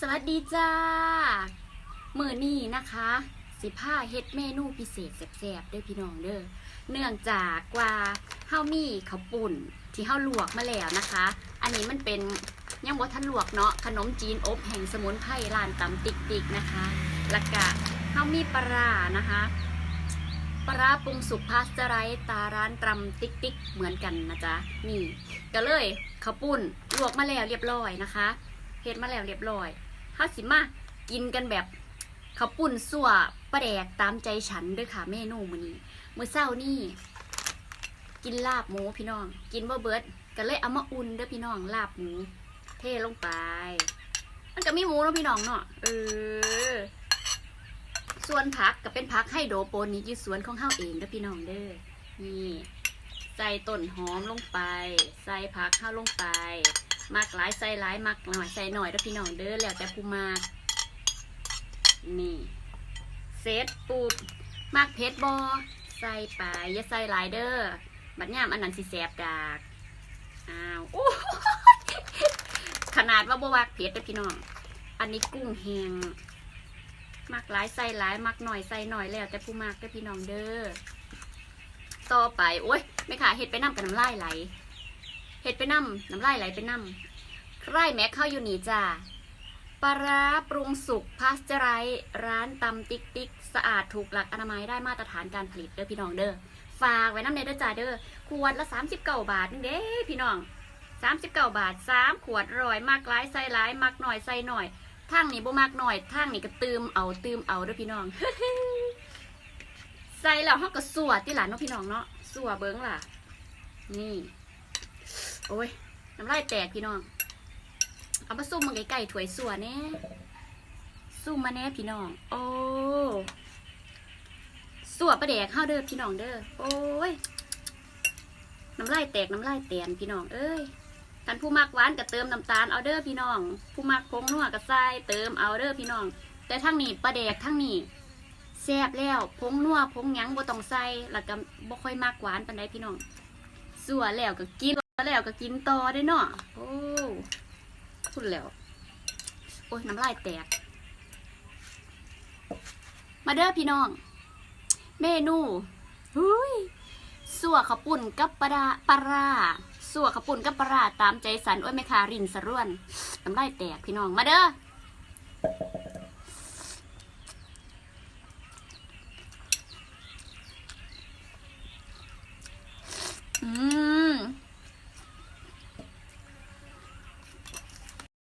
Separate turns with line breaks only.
สวัสดีจ้า มือนี้นะคะ สิผ้าเฮ็ดเมนูพิเศษแซ่บๆด้วยพี่น้องเด้อ เนื่องจากว่าเฮามีข้าวปุ่นที่เฮาลวกมาแล้วนะคะ อันนี้มันเป็นยังบ่ทันลวกเนาะ ขนมจีนอบแห่งสมุนไพรร้านตำติ๊กติ๊กนะคะแล้วก็เฮามีปลานะคะปลาปรุงสุกพาสเจอร์ไรตาร้านตำติ๊กติ๊กเหมือนกันนะจ๊ะ นี่ก็เลยข้าวปุ้นลวกมาแล้วเรียบร้อยนะคะเฮ็ดมาแล้วเรียบร้อย เฮาสิมากินกันแบบข้าวปุ้นสั่วปลาแดกตามใจฉันเด้วยค่ะเมนูมื้อนี้มื้อเช้านี่กินลาบหมูพี่น้อง กินบ่เบิดก็เลยเอามาอุ่นเด้อพี่น้องลาบหมูเทลงไป มันก็มีหมูเนาะพี่น้องเนาะเออส่วนผักก็เป็นผักให้โดโปนิกอยู่สวนของเฮาเองเด้อพี่น้องเด้อนี่ใส่ต้นหอมลงไป ใส่ผักเข้าลงไป มักหลายใส่หลายมักหน่อยใส่หน่อยเด้อพี่น้องเด้อแล้วแต่ผู้มากนี่เสร็จปุ๊บมักเพชรบอใส่ไปอย่าใส่หลายเด้อบัดยามอันนั้นสิแสบดากอ้าวโอ้ขนาดว่าบวกเผ็ดเด้อพี่น้อง อันนี้กุ้งแห้งมักหลายใส่หลายมักหน่อยใส่หน่อยแล้วแต่ผู้มากเด้อพี่น้องเด้อต่อไปโอ้ยไม่ค่ะเห็ดไปน้ำกับน้ำลายไหล เห็ดไปน้ำน้ำลายไหลไปน้ำไร่แม็กเข้าอยู่หนีจ้าปลาร้าปรุงสุกพาสเจอไรร้านตำติ๊กติ๊กสะอาดถูกหลักอนามัยได้มาตรฐานการผลิตเด้อพี่น้องเด้อฝากไว้น้ำเนเด้อจ้าเด้อขวดละ 39 บาทนึงเด้พี่น้อง 39 บาท 3 ขวดร้อยมากหลายใส่หลายมักหน่อยใส่หน่อยทางนี้บ่มากหน่อยทางนี้ก็ตืมเอาตืมเอาเด้อพี่น้องใส่แล้วเฮาก็สัวที่หลานเนาะพี่น้องเนาะสัวเบิ้งล่ะ นี่ โอ้ยน้ำลายแตกพี่น้อง เอามาซุ่มมาใกล้ๆถวยสัวแน่ซุ่มมาแน่พี่น้อง โอ้สัวประแดกข้าวเด้อพี่น้องเด้อ โอ้ย น้ำลายแตกน้ำลายแตนพี่น้อง เอ้ยท่านผู้มักหวานก็เติมน้ำตาลเอาเด้อพี่น้อง ผู้มักผงนัวก็ใส่เติมเอาเด้อพี่น้อง แต่ทั้งนี้ประแดกทั้งนี้แซ่บแล้วผงนัวผงหยังบ่ต้องใส่แล้วก็บ่ค่อยมักหวานปานใดพี่น้องสัวแล้วก็กิน แล้วก็กินต่อได้เนาะโอ้พูดแล้ว โอ้ยน้ำลายแตก มาเด้อพี่น้อง เมนูหุยสัวขาวปุ่นกับปลาร้าปลาร้าสัวขาวปุ่นกับปลาร้าตามใจสันโอ้ยแม่คารินสะร่วนน้ำลายแตกพี่น้องมาเด้อ